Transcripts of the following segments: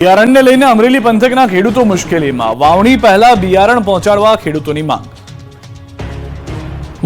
બિયારણને લઈને અમરેલી પંથકના ખેડૂતો મુશ્કેલીમાં. વાવણી પહેલા બિયારણ પહોંચાડવા ખેડૂતોની માંગ.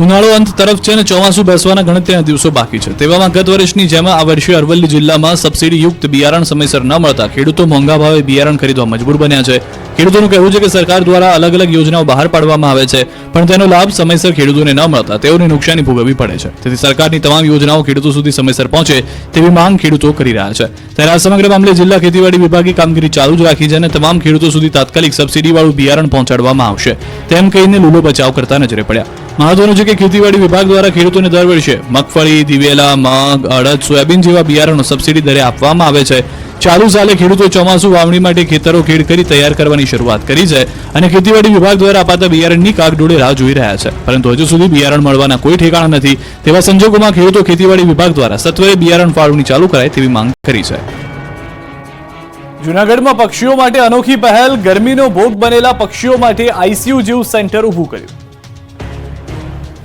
ઉનાળો અંત તરફ છે અને ચોમાસું બેસવાના ગણતરીના દિવસો બાકી છે. તેવામાં ગત વર્ષની જેમ આ વર્ષે અરવલ્લી જિલ્લામાં સબસિડીયુક્ત બિયારણ સમયસર ન મળતા ખેડૂતો મોંઘા ભાવે બિયારણ ખરીદવા મજબૂર બન્યા છે. ખેડૂતોનું કહેવું છે કે સરકાર દ્વારા અલગ અલગ યોજનાઓ બહાર પાડવામાં આવે છે, પણ તેનો લાભ સમયસર ખેડૂતોને ન મળતા, તેઓને નુકસાની ભોગવવી પડે છે. તેથી સરકારની તમામ યોજનાઓ ખેડૂતો સુધી સમયસર પહોંચે તેવી માંગ ખેડૂતો કરી રહ્યા છે. ત્યારે આ સમગ્ર મામલે જિલ્લા ખેતીવાડી વિભાગે કામગીરી ચાલુ જ રાખી છે અને તમામ ખેડૂતો સુધી તાત્કાલિક સબસિડીવાળું બિયારણ પહોંચાડવામાં આવશે. તેમ કહીને લૂલો બચાવ કરતા નજરે પડ્યા. મહત્વનું છે કે ખેતીવાડી વિભાગ દ્વારા ખેડૂતોને દર વર્ષે મગફળી, દિવેલા, મગ, અડદ, સોયાબીન જેવા બિયારણો સબસિડી દરે આપવામાં આવે છે. ચાલુ સાલે ખેડૂતો ચોમાસુ વાવણી માટે ખેતરો ખેડ કરી તૈયાર કરવાની શરૂઆત કરી છે અને ખેતીવાડી વિભાગ દ્વારા અપાતા બિયારણની કાગડોળે રાહ જોઈ રહ્યા છે. પરંતુ હજુ સુધી બિયારણ મળવાના કોઈ ઠેકાણા નથી તેવા સંજોગોમાં ખેડૂતો ખેતીવાડી વિભાગ દ્વારા સત્વરે બિયારણ ફાળવણી ચાલુ કરાય તેવી માંગ કરી છે. જૂનાગઢમાં પક્ષીઓ માટે અનોખી પહેલ, ગરમીનો ભોગ બનેલા પક્ષીઓ માટે આઈસીયુ જેવું સેન્ટર ઊભું કર્યું.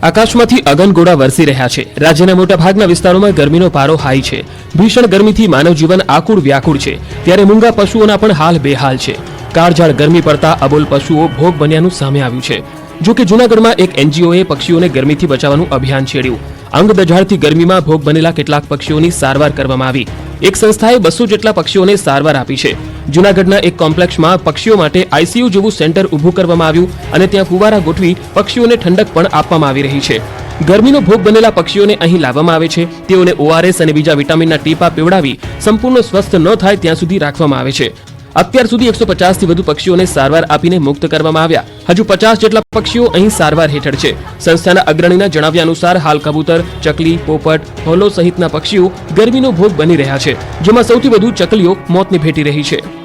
આકાશમાંથી અગનગોળા વરસી રહ્યા છે. રાજ્યના મોટાભાગના વિસ્તારોમાં ગરમીનો પારો હાઈ છે. ભીષણ ગરમીથી માનવજીવન આકુળ વ્યાકુળ છે. ત્યારે મૂંગા પશુઓના પણ હાલ બેહાલ છે. કાળઝાળ ગરમી પડતા અબોલ પશુઓ ભોગ બન્યાનું સામે આવ્યું છે. જો કે જૂનાગઢમાં એક એનજીઓએ પક્ષીઓને ગરમીથી બચાવવાનું અભિયાન છેડ્યું. અંગ દજાડથી ગરમીમાં ભોગ બનેલા કેટલાક પક્ષીઓની સારવાર કરવામાં આવી. એક સંસ્થાએ બસો જેટલા પક્ષીઓને સારવાર આપી છે. જૂનાગઢના એક કોમ્પ્લેક્ષમાં પક્ષીઓ માટે આઈસીયુ જેવું સેન્ટર ઊભું કરવામાં આવ્યું અને ત્યાં ફુવારા ગોઠવી પક્ષીઓને ઠંડક પણ આપવામાં આવી રહી છે. ગરમીનો ભોગ બનેલા પક્ષીઓને અહીં લાવવામાં આવે છે. તેઓને ઓઆરએસ અને બીજા વિટામિનના ટીપા પીવડાવી સંપૂર્ણ સ્વસ્થ ન થાય ત્યાં સુધી રાખવામાં આવે છે. અત્યાર સુધી એકસો થી વધુ પક્ષીઓને સારવાર આપીને મુક્ત કરવામાં આવ્યા. હજુ પચાસ જેટલા પક્ષીઓ અહીં સારવાર હેઠળ છે. સંસ્થાના અગ્રણીના જણાવ્યા અનુસાર હાલ કબૂતર, ચકલી, પોપટ, હોલો સહિતના પક્ષીઓ ગરમીનો ભોગ બની રહ્યા છે, જેમાં સૌથી વધુ ચકલીઓ મોતને ભેટી રહી છે.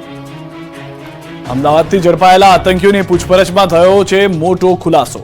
અમદાવાદથી ઝડપાયેલા આતંકીઓની પૂછપરછમાં થયો છે મોટો ખુલાસો.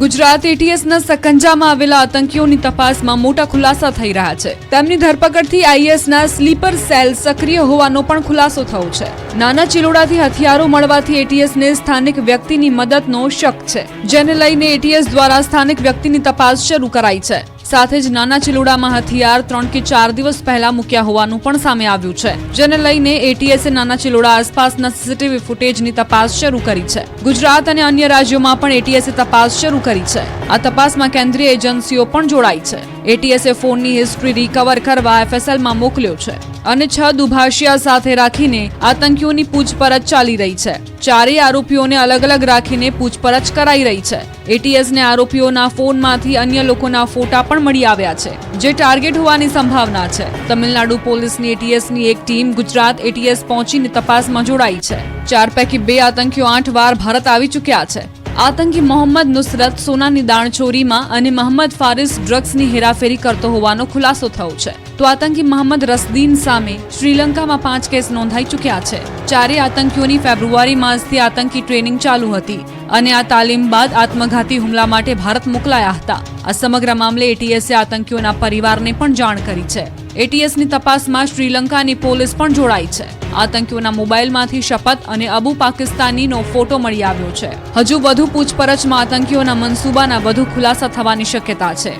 ગુજરાત એટીએસના સકંજામાં આવેલા આતંકીઓની તપાસમાં મોટા ખુલાસા થઈ રહ્યા છે. તેમની ધરપકડથી આઈએસના સ્લીપર સેલ સક્રિય હોવાનો પણ ખુલાસો થયો છે. નાના ચિલોડાથી હથિયારો મળવાથી એટીએસને સ્થાનિક વ્યક્તિની મદદનો શક છે, જેને લઈને એટીએસ દ્વારા સ્થાનિક વ્યક્તિની તપાસ શરૂ કરાઈ છે. સાથે જ નાના ચિલોડામાં હથિયાર ત્રણ કે ચાર દિવસ પહેલા મૂક્યા હોવાનું પણ સામે આવ્યું છે. જેને લઈને એટીએસે નાના ચિલોડા આસપાસના સીસીટીવી ફૂટેજની તપાસ શરૂ કરી છે. ગુજરાત અને અન્ય રાજ્યોમાં પણ એટીએસે તપાસ શરૂ કરી છે. આ તપાસમાં કેન્દ્રીય એજન્સીઓ પણ જોડાઈ છે. એટીએસે ફોનની હિસ્ટ્રી રિકવર કરવા એફએસએલમાં મોકલ્યો છે અને છ દુભાષિયા સાથે રાખીને આતંકીઓની પૂછપરછ ચાલી રહી છે. ચારેય આરોપીઓને અલગ અલગ રાખીને પૂછપરછ કરાઈ રહી છે. એટીએસને આરોપીઓના ફોનમાંથી અન્ય લોકોના ફોટા પણ મળી આવ્યા છે, જે ટાર્ગેટ હોવાની સંભાવના છે. તમિલનાડુ પોલીસની એટીએસની એક ટીમ ગુજરાત એટીએસ પહોંચીને તપાસમાં જોડાઈ છે. ચાર પૈકી બે આતંકીઓ આઠ વાર ભારત આવી ચૂક્યા છે. આતંકી મોહમ્મદ નુસરત સોનાની દાણચોરીમાં અને મોહમ્મદ ફારિસ ડ્રગ્સની હેરાફેરી કરતો હોવાનો ખુલાસો થયો છે. તો આતંકી મોહમ્મદ રસદીન સામે શ્રીલંકામાં પાંચ કેસ નોંધાઈ ચૂક્યા છે. ચારે આતંકીઓની ફેબ્રુઆરી માસથી આતંકી ટ્રેનિંગ ચાલુ હતી અને આ તાલીમ બાદ આત્મઘાતી હુમલા માટે ભારત મોકલાયા હતા. આ સમગ્ર મામલે એટીએસે આતંકીઓના પરિવારને પણ જાણ કરી છે. એટીએસની તપાસમાં શ્રીલંકાની પોલીસ પણ જોડાઈ છે. આતંકીઓના મોબાઈલમાંથી શપથ અને અબુ પાકિસ્તાનીનો ફોટો મળી આવ્યો છે. હજુ વધુ પૂછપરછમાં આતંકીઓના મનસૂબાના વધુ ખુલાસા થવાની શક્યતા છે.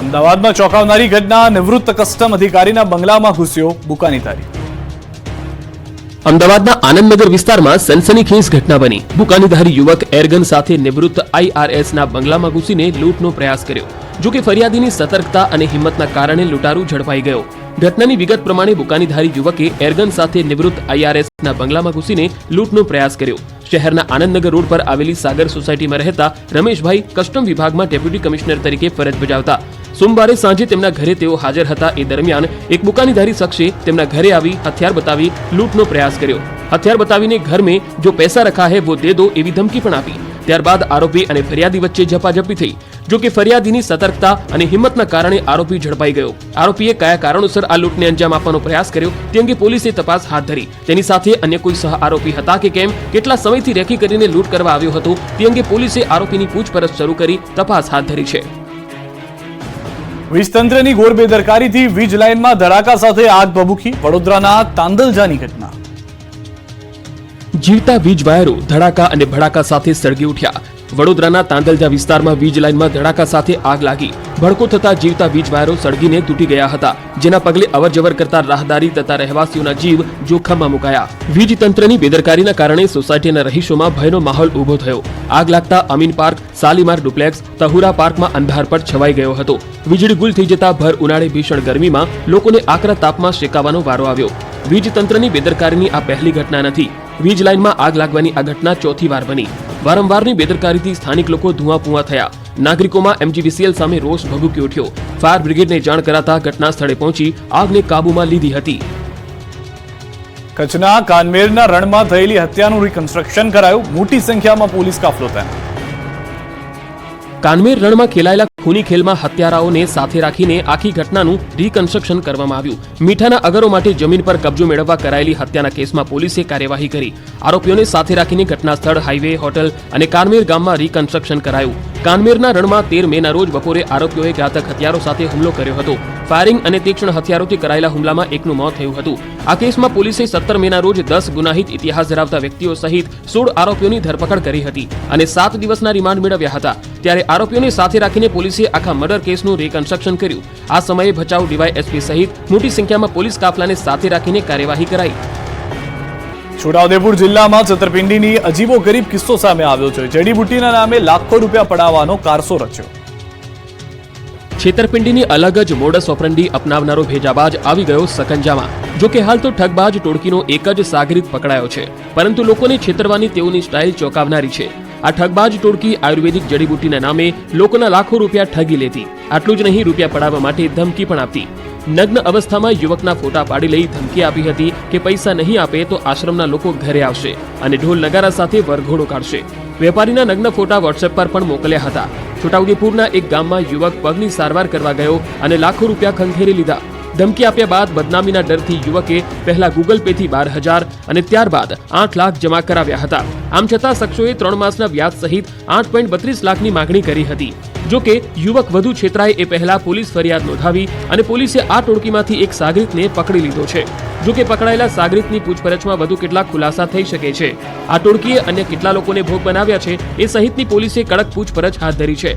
અમદાવાદમાં ચોંકાવનારી ઘટના નિવૃત્ત કસ્ટમ અધિકારીના બંગલામાં ઘૂસ્યો બુકાની તારીખ અમદાવાદના આનંદનગર વિસ્તારમાં સનસનીખેજ ઘટના બની. બુકાનીધારી યુવક એરગન સાથે નિવૃત્ત આઈઆરએસના બંગલામાં ઘૂસીને લૂંટનો પ્રયાસ કર્યો. જો કે ફરિયાદીની સતર્કતા અને હિંમતના કારણે લૂંટારૂ ઝડપાઈ ગયો. ઘટનાની વિગત પ્રમાણે બુકાનીધારી યુવકે એરગન સાથે નિવૃત્ત આઈઆરએસના બંગલામાં ઘૂસીને લૂંટનો પ્રયાસ કર્યો. શહેરના આનંદનગર રોડ પર આવેલી સાગર સોસાયટીમાં રહેતા રમેશભાઈ કસ્ટમ વિભાગમાં ડેપ્યુટી કમિશનર તરીકે ફરજ બજાવતા સોમવારે સાંજે તેમના ઘરે તેઓ હાજર હતા. એ દરમિયાન એક બુકાનીધારી શખ્સે તેમના ઘરે આવી હથિયાર બતાવી લૂંટનો પ્રયાસ કર્યો. હથિયાર બતાવીને ઘર મેં જો પૈસા રખા હે વો દે દો એવી ધમકી પણ આપી. ત્યારબાદ આરોપી અને ફરિયાદી વચ્ચે ઝપાઝપી થઈ. જો કે ફરિયાદીની સતર્કતા અને હિંમતના કારણે આરોપી ઝડપાઈ ગયો. આરોપીએ કયા કારણોસર આ લૂંટને અંજામ આપવાનો પ્રયાસ કર્યો તે અંગે પોલીસે તપાસ હાથ ધરી. તેની સાથે અન્ય કોઈ સહ આરોપી હતા કે કેમ? કેટલા સમયથી રેકી કરીને લૂંટ કરવા આવ્યો હતો? તે અંગે પોલીસે આરોપીની પૂછપરછ શરૂ કરી તપાસ હાથ ધરી છે. વીજતંત્રની ઘોર બેદરકારીથી વીજ લાઇનમાં ધડાકા સાથે આગ ભભૂકી વડોદરાના તાંદલજાની ઘટના. જીવતા વીજ વાયરો ધડાકા અને ભડાકા સાથે સળગી ઉઠ્યા. વડોદરાના તાંદલજા વિસ્તારમાં વીજ લાઇનમાં ધડાકા સાથે આગ લાગી. ભડકો થતા જીવતા વીજ વાયરો સળગીને તૂટી ગયા હતા. જેના પગલે અવરજવર કરતા રાહદારી તથા રહેવાસીઓના જીવ જોખમમાં મુકાયા. વીજ તંત્રની બેદરકારીના કારણે સોસાયટીના રહીશોમાં ભયનો માહોલ ઊભો થયો. આગ લાગતા અમીન પાર્ક, સાલીમાર ડુપ્લેક્સ, તહુરા પાર્કમાં અંધાર પર છવાઈ ગયો હતો. વીજળી ગુલ થઈ જતા ભર ઉનાળે ભીષણ ગરમીમાં લોકોને આકરા તાપમાં શેકાવાનો વારો આવ્યો. વીજ તંત્રની બેદરકારીની આ પહેલી ઘટના નથી. વીજ લાઇનમાં આગ લાગવાની આ ઘટના ચોથી વાર બની. વારંવારની બેદરકારીથી સ્થાનિક લોકો ધુઆપુઆ થયા. નાગરિકોમાં એમજીવીસીએલ સામે રોષ ભભૂકી ઉઠ્યો. ફાયર બ્રિગેડને જાણ કરાતા ઘટના સ્થળે પહોંચી આગને કાબૂમાં લીધી હતી. કચ્છના કાનમેરના રણમાં થયેલી હત્યાનું રિકન્સ્ટ્રક્શન કરાયું. મોટી સંખ્યામાં પોલીસ કાફલો તૈનાત કાનમેર રણમાં ખેલાયેલા ખૂની ખેલમાં હત્યારાઓને સાથે રાખીને આખી ઘટનાનું રિકન્સ્ટ્રક્શન કરવામાં આવ્યું. મીઠાના અગરો માટે જમીન પર કબજો મેળવવા કરાયેલી હત્યાના કેસમાં પોલીસે કાર્યવાહી કરી. આરોપીઓને સાથે રાખીને ઘટના સ્થળ હાઈવે હોટલ અને કાનમેર ગામમાં રિકન્સ્ટ્રક્શન કરાયું. કાનમેરના રણમાં તેર મેના રોજ બપોરે આરોપીઓએ ઘાતક હથિયારો સાથે હુમલો કર્યો હતો. ફાયરિંગ અને તીક્ષ્ણ હથિયારોથી કરાયેલા હુમલામાં એકનું મોત થયું હતું. આ કેસમાં પોલીસે સત્તર મેના રોજ દસ ગુનાહિત ઇતિહાસ ધરાવતા વ્યક્તિઓ સહિત સોળ આરોપીઓની ધરપકડ કરી હતી અને સાત દિવસના રિમાન્ડ મેળવ્યા હતા. ત્યારે આરોપીઓને સાથે રાખીને પોલીસે આખા મર્ડર કેસનું રિકન્સ્ટ્રક્શન કર્યું. આ સમયે ભચાઉ ડીવાયએસપી સહિત મોટી સંખ્યામાં પોલીસ કાફલાને સાથે રાખીને કાર્યવાહી કરાઈ. છોટાઉદેપુર જિલ્લામાં છતરપિંડીની અજીબો ગરીબ કિસ્સો સામે આવ્યો છે. જડીબુટ્ટીના નામે લાખો રૂપિયા પડાવવાનો કારસો રચ્યો. છેતરપિંડીની અલગ જ મોડસ ઓપરંડી અપનાવનારો ભેજાબાજ આવી ગયો સકંજામાં. જોકે હાલ તો ઠગબાજ ટોળકીનો એક જ સાગરીત પકડાયો છે. પરંતુ લોકોને છેતરવાની તેઓની સ્ટાઇલ ચોંકાવનારી છે. આ ઠગબાજ ટોળકી આયુર્વેદિક જડીબુટ્ટીના નામે લોકોના લાખો રૂપિયા ઠગી લેતી. આટલું જ નહીં, રૂપિયા પડાવવા માટે ધમકી પણ આપતી. નગ્ન અવસ્થામાં યુવકના ફોટા પાડી લઈ ધમકી આપી હતી કે પૈસા નહીં આપે તો આશ્રમના લોકો ઘરે આવશે અને ઢોલ નગારા સાથે વરઘોડો કાઢશે. વેપારીના નગ્ન ફોટા વોટ્સએપ પર પણ મોકલ્યા હતા. છોટાઉદેપુરના એક ગામમાં યુવક પગની સારવાર કરવા ગયો અને લાખો રૂપિયા ખંખેરી લીધા. ધમકી આપ્યા બાદ બદનામીના ડરથી યુવકે પહેલા ગૂગલ પે થી બાર હજાર અને ત્યારબાદ આઠ લાખ જમા કરાવ્યા હતા. આમ છતાં શખ્સોએ ત્રણ માસના વ્યાજ સહિત આઠ પોઈન્ટ બત્રીસ લાખની માગણી કરી હતી. જો કે યુવક વધુ છેતરાય એ પહેલા પોલીસ ફરિયાદ નોંધાવી અને પોલીસે આ ટોળકીમાંથી એક સાગરિતને પકડી લીધો છે. જો કે પકડાયેલા સાગરિતની પૂછપરછમાં વધુ કેટલાક ખુલાસા થઈ શકે છે. આ ટોળકીએ અન્ય કેટલા લોકોને ભોગ બનાવ્યા છે એ સહિતની પોલીસે કડક પૂછપરછ હાથ ધરી છે.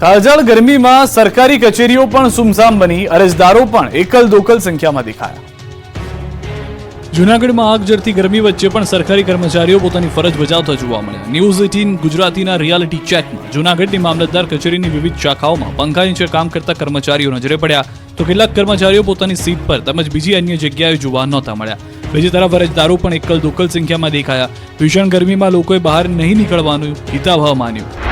કાળઝાળ ગરમીમાં સરકારી કચેરીઓ પણ સુમસામ બની. અરજદારો પણ એકલ દોકલ સંખ્યામાં દેખાયા. જૂનાગઢમાં આગ ઝરતી ગરમી વચ્ચે પણ સરકારી કર્મચારીઓ પોતાની ફરજ બજાવતા જોવા મળ્યા. ન્યૂઝ એટીન ગુજરાતીના રિયાલિટી ચેકમાં જૂનાગઢની મામલતદાર કચેરીની વિવિધ શાખાઓમાં પંખા નીચે કામ કરતા કર્મચારીઓ નજરે પડ્યા. તો કેટલાક કર્મચારીઓ પોતાની સીટ પર તેમજ બીજી અન્ય જગ્યાએ જોવા નહોતા મળ્યા. બીજી તરફ અરજદારો પણ એકલ દોકલ સંખ્યામાં દેખાયા. ભીષણ ગરમીમાં લોકોએ બહાર નહીં નીકળવાનું હિતાવહ માન્યું.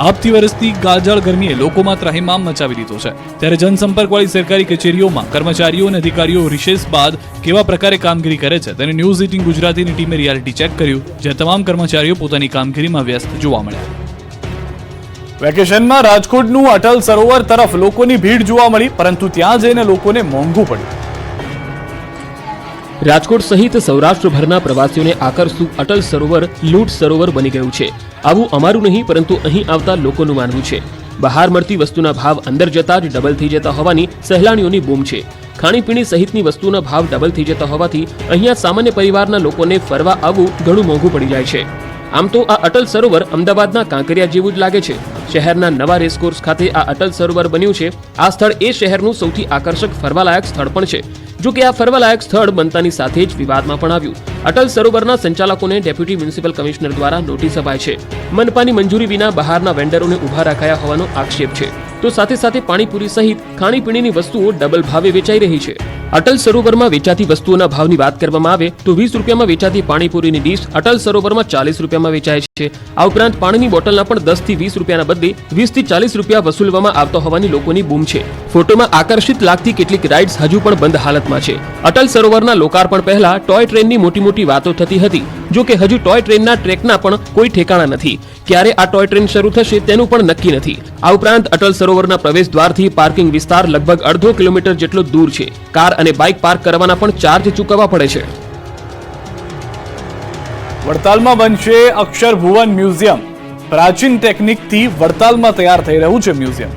આપતી વર્ષથી ગાજાળ ગરમીએ લોકોમાં ત્રાહિમામ મચાવી દીધો છે. ત્યારે જનસંપર્કવાળી સરકારી કચેરીઓમાં કર્મચારીઓ અને અધિકારીઓ રિશેષ બાદ કેવા પ્રકારે કામગીરી કરે છે તેને ન્યૂઝ એટીન ગુજરાતીની ટીમે રિયાલિટી ચેક કર્યું, જ્યાં તમામ કર્મચારીઓ પોતાની કામગીરીમાં વ્યસ્ત જોવા મળ્યા. વેકેશનમાં રાજકોટનું અટલ સરોવર તરફ લોકોની ભીડ જોવા મળી, પરંતુ ત્યાં જઈને લોકોને મોંઘું પડ્યું. રાજકોટ સહિત સૌરાષ્ટ્રભરના પ્રવાસીઓને આકર્ષતું અટલ સરોવર, લૂંટ સરોવર બની ગયું છે. આવું અમારું નહીં, પરંતુ અહીં આવતા લોકોનું માનવું છે. બહાર મળતી વસ્તુના ભાવ અંદર જતા જ ડબલ થઈ જતા હોવાની સહેલાણીઓની બૂમ છે. ખાણીપીણી સહિતની વસ્તુના ભાવ ડબલ થઈ જતા હોવાથી અહીંયા સામાન્ય પરિવારના લોકોને ફરવા આવવું ઘણું મોંઘું પડી જાય છે. આમ તો આ અટલ સરોવર અમદાવાદના કાંકરિયા જેવું જ લાગે છે. શહેરના નવા રેસકોર્સ ખાતે આ અટલ સરોવર બન્યું છે. આ સ્થળ એ શહેરનું સૌથી આકર્ષક ફરવાલાયક સ્થળ પણ છે. જો કે આ ફરવાલાયક સ્થળ બનતાની સાથે જ વિવાદમાં પણ આવ્યું. અટલ સરોવરના સંચાલકોને ડેપ્યુટી મ્યુનિસિપલ કમિશનર દ્વારા નોટિસ અપાય છે. મનપાની મંજૂરી વિના બહારના વેન્ડરોને ઊભા રાખાયા હોવાનો આક્ષેપ છે. તો સાથે સાથે પાણીપુરી સહિત ખાણીપીણીની વસ્તુઓ ડબલ ભાવે વેચાઈ રહી છે. અટલ સરોવરમાં વેચાતી વસ્તુઓના ભાવની વાત કરવામાં આવે તો વીસ રૂપિયામાં વેચાતી પાણીપુરીની ડીશ અટલ સરોવરમાં ચાલીસ રૂપિયામાં વેચાય છે. આ ઉપરાંત પાણીની બોટલના પણ દસથી વીસ રૂપિયાના બદલે વીસથી ચાલીસ રૂપિયા વસૂલવામાં આવતા હોવાની લોકોની બૂમ છે. ફોટોમાં આકર્ષિત લાગતી કેટલીક રાઇડ્સ હજુ પણ બંધ હાલતમાં છે. અટલ સરોવરના લોકાર્પણ પહેલા ટોય ટ્રેનની મોટી મોટી વાતો થતી હતી, જો કે હજુ ટોય ટ્રેનના ટ્રેકના પણ કોઈ ઠેકાણા નથી. ક્યારે આ ટોય ટ્રેન શરૂ થશે તેનું પણ નક્કી નથી. આ ઉપરાંત અટલ સરોવરના પ્રવેશ દ્વારથી પાર્કિંગ વિસ્તાર લગભગ અડધો કિલોમીટર જેટલો દૂર છે. કાર અને બાઇક પાર્ક કરવાના પણ ચાર્જ ચૂકવવા પડે છે. વડતાલમાં બનશે અક્ષર ભુવન મ્યુઝિયમ. પ્રાચીન ટેકનિકથી વડતાલમાં તૈયાર થઈ રહ્યું છે મ્યુઝિયમ.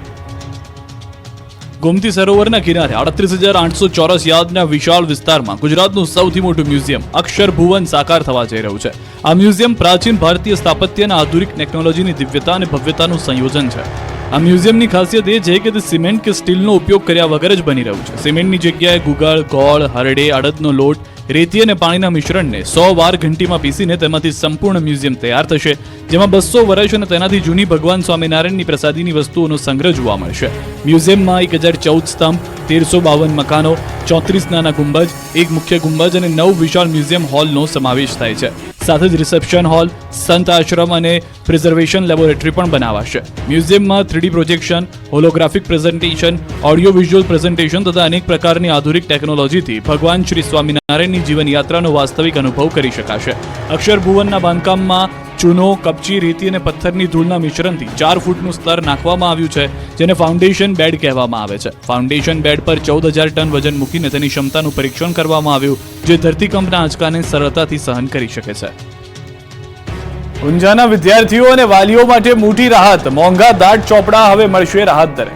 ગોમતી સરોવરના કિનારે આડત્રીસ હજાર આઠસો ચોરસ યાર્ડના વિશાળ વિસ્તારમાં ગુજરાતનું સૌથી મોટું મ્યુઝિયમ અક્ષર ભુવન સાકાર થવા જઈ રહ્યું છે. આ મ્યુઝિયમ પ્રાચીન ભારતીય સ્થાપત્ય અને આધુનિક ટેકનોલોજીની દિવ્યતા અને ભવ્યતાનું સંયોજન છે. આ મ્યુઝિયમની ખાસિયત એ છે કે તે સિમેન્ટ કે સ્ટીલનો ઉપયોગ કર્યા વગર જ બની રહ્યું છે. સિમેન્ટની જગ્યાએ ગુગળ, ગોળ, હરડે, અડદનો લોટ, રેતી અને પાણીના મિશ્રણને સો વાર ઘંટીમાં પીસીને તેમાંથી સંપૂર્ણ મ્યુઝિયમ તૈયાર થશે, જેમાં બસો વર્ષ અને તેનાથી જૂની ભગવાન સ્વામિનારાયણની પ્રસાદીની વસ્તુઓનો સંગ્રહ જોવા મળશે. મ્યુઝિયમમાં એક હજાર ચૌદ સ્તંભ, તેરસો બાવન મકાનો, ચોત્રીસ નાના ગુંબજ, એક મુખ્ય ગુંબજ અને નવ વિશાળ મ્યુઝિયમ હોલનો સમાવેશ થાય છે. સાથે જ રિસેપ્શન હોલ, સંત આશ્રમ અને પ્રિઝર્વેશન લેબોરેટરી પણ બનાવાશે. મ્યુઝિયમમાં three D projection holographic presentation audio visual presentation તથા અનેક પ્રકારની આધુનિક ટેકનોલોજીથી ભગવાન શ્રી સ્વામિનારાયણની જીવન યાત્રાનો વાસ્તવિક અનુભવ કરી શકાશે. અક્ષર ભુવનના બાંધકામમાં ચૂનો, કપચી, રેતી અને પથ્થરની ધૂળના મિશ્રણથી ચાર ફૂટનું સ્તર નાખવામાં આવ્યું છે, જેને ફાઉન્ડેશન બેડ કહેવામાં આવે છે. ફાઉન્ડેશન બેડ પર ચૌદ હજાર ટન વજન મૂકીને તેની ક્ષમતાનું પરીક્ષણ કરવામાં આવ્યું, જે ધરતીકંપના આંચકાને સરળતાથી સહન કરી શકે છે. ઊંઝાના વિદ્યાર્થીઓ અને વાલીઓ માટે મોટી રાહત. મોંઘા દાટ ચોપડા હવે મળશે રાહત દરે.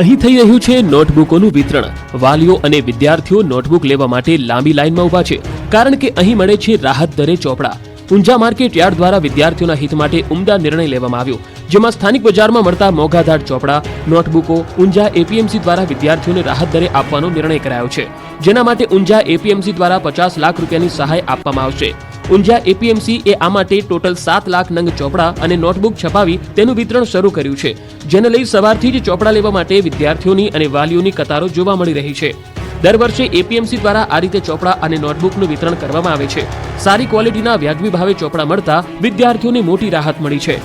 અહીં થઈ રહ્યું છે નોટબુકોનું વિતરણ. વાલીઓ અને વિદ્યાર્થીઓ નોટબુક લેવા માટે લાંબી લાઇનમાં ઊભા છે, કારણ કે અહીં મળે છે રાહત દરે ચોપડા. ઊંઝા માર્કેટ યાર્ડ દ્વારા વિદ્યાર્થીઓના હિત માટે ઉમદા નિર્ણય લેવામાં આવ્યો, જેમાં સ્થાનિક બજારમાં મળતા મોઘાધાર ચોપડા, નોટબુકો, ઊંઝા એપીએમસી દ્વારા વિદ્યાર્થીઓને રાહત દરે આપવાનો નિર્ણય કરાયો છે. જેના માટે ઊંઝા એપીએમસી દ્વારા પચાસ લાખ રૂપિયાની સહાય આપવામાં આવશે. ઊંઝા એપીએમસી એ આ માટે ટોટલ સાત લાખ નંગ ચોપડા અને નોટબુક છપાવી તેનું વિતરણ શરૂ કર્યું છે, જેને લઈ સવારથી જ ચોપડા લેવા માટે વિદ્યાર્થીઓની અને વાલીઓની કતારો જોવા મળી રહી છે. દર વર્ષે એપીએમસી દ્વારા આ રીતે ચોપડા અને નોટબુકનું વિતરણ કરવામાં આવે છે. સારી ક્વોલિટીના વ્યાજબી ભાવે ચોપડા મળતા વિદ્યાર્થીઓને મોટી રાહત મળી છે.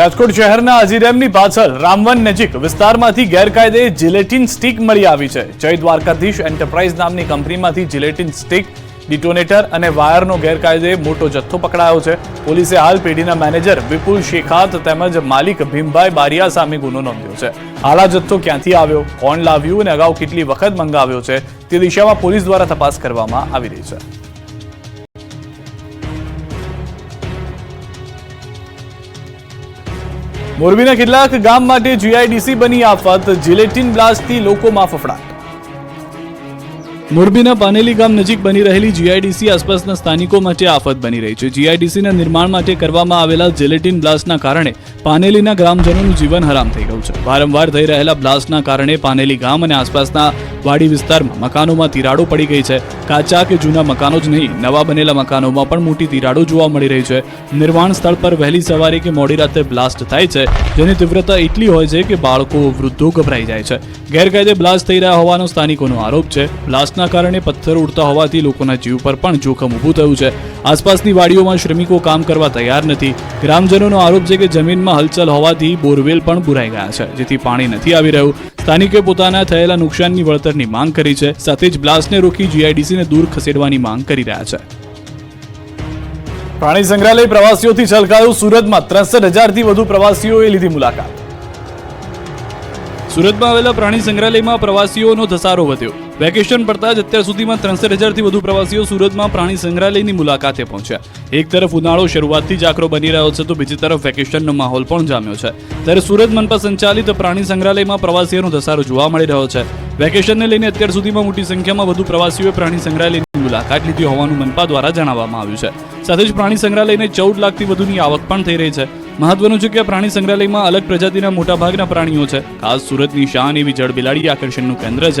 રાજકોટ શહેરના અજીરેમની પાછળ રામવન નજીક વિસ્તારમાંથી ગેરકાયદે જિલેટિન સ્ટિક મળી આવી છે. જય દ્વારકાધીશ એન્ટરપ્રાઇઝ નામની કંપનીમાંથી જિલેટિન સ્ટિક, ડિટોનેટર અને વાયરનો ગેરકાયદે મોટો જથ્થો પકડાયો છે. પોલીસે હાલ પેઢીના મેનેજર વિપુલ શેખાત તેમજ માલિક ભીમભાઈ બારિયા સામે ગુનો નોંધ્યો છે. હાલ જથ્થો ક્યાંથી આવ્યો, કોણ લાવ્યું અને અગાઉ કેટલી વખત મંગાવ્યો છે, તે દિશામાં પોલીસ દ્વારા તપાસ કરવામાં આવી રહી છે. મોરબીના કેટલાક ગામ માટે જીઆઈડીસી બની આફત, જિલેટિન બ્લાસ્ટથી લોકોમાં ફફડાટ. મોરબીના પાનેલી ગામ નજીક બની રહેલી જીઆઈડીસી આસપાસના સ્થાનિકો માટે આફત બની રહી છે. જીઆઈડીસીના નિર્માણ માટે કરવામાં આવેલા જેલેટિન બ્લાસ્ટના કારણે પાનેલીના ગ્રામજનોનું જીવન હરામ થઈ ગયું છે. વારંવાર થઈ રહેલા બ્લાસ્ટના કારણે પાનેલી ગામ અને આસપાસના વાડી વિસ્તારમાં મકાનોમાં તિરાડો પડી ગઈ છે. કાચા કે જૂના મકાનો જ નહીં, નવા બનેલા મકાનોમાં પણ મોટી તિરાડો જોવા મળી રહી છે. નિર્માણ સ્થળ પર વહેલી સવારે કે મોડી રાતે બ્લાસ્ટ થાય છે. જેની તીવ્રતા એટલી હોય છે કે બાળકો, વૃદ્ધો ગભરાઈ જાય છે. ગેરકાયદે બ્લાસ્ટ થઈ રહ્યા હોવાનો સ્થાનિકોનો આરોપ છે. બ્લાસ્ટના કારણે પથ્થર ઉડતા હોવાથી લોકોના જીવ પર પણ જોખમ ઊભું થયું છે. આસપાસની વાડીઓમાં શ્રમિકો કામ કરવા તૈયાર નથી. ગ્રામજનોનો આરોપ છે કે જમીનમાં હલચલ હોવાથી બોરવેલ પણ બુરાઈ ગયા છે, જેથી પાણી નથી આવી રહ્યું. સ્થાનિકે પોતાના થયેલા નુકસાનની વળતરની માંગ કરી છે સાથે જ બ્લાસ્ટને રોકી જીઆઈડીસીને દૂર ખસેડવાની માંગ કરી રહ્યા છે. પ્રાણી સંગ્રહાલય પ્રવાસીઓથી છલકાયું સુરતમાં ત્રેસઠ હજારથી વધુ પ્રવાસીઓએ લીધી મુલાકાત. સુરતમાં આવેલા પ્રાણી સંગ્રહાલયમાં પ્રવાસીઓનો ધસારો વધ્યો. વેકેશન પડતા જ અત્યાર સુધીમાં ત્રણસઠ હજારથી વધુ પ્રવાસીઓ સુરતમાં પ્રાણી સંગ્રહાલયની મુલાકાતે પહોંચ્યા. એક તરફ ઉનાળો શરૂઆતથી જ આકરો બની રહ્યો છે, તો બીજી તરફ વેકેશનનો માહોલ પણ જામ્યો છે. ત્યારે સુરત મનપા સંચાલિત પ્રાણી સંગ્રહાલયમાં પ્રવાસીઓનો ધસારો જોવા મળી રહ્યો છે. વેકેશનને લઈને અત્યાર સુધીમાં મોટી સંખ્યામાં વધુ પ્રવાસીઓએ પ્રાણી સંગ્રહાલયની મુલાકાત લીધી હોવાનું મનપા દ્વારા જણાવવામાં આવ્યું છે. સાથે જ પ્રાણી સંગ્રહાલયને ચૌદ લાખથી વધુની આવક પણ થઈ રહી છે. મહત્વનું છે કે પ્રાણી સંગ્રહાલયમાં અલગ પ્રજાતિના મોટાભાગના પ્રાણીઓ છે. ખાસ સુરતની શાન એવી જળ બિલાડી આકર્ષણનું કેન્દ્ર છે.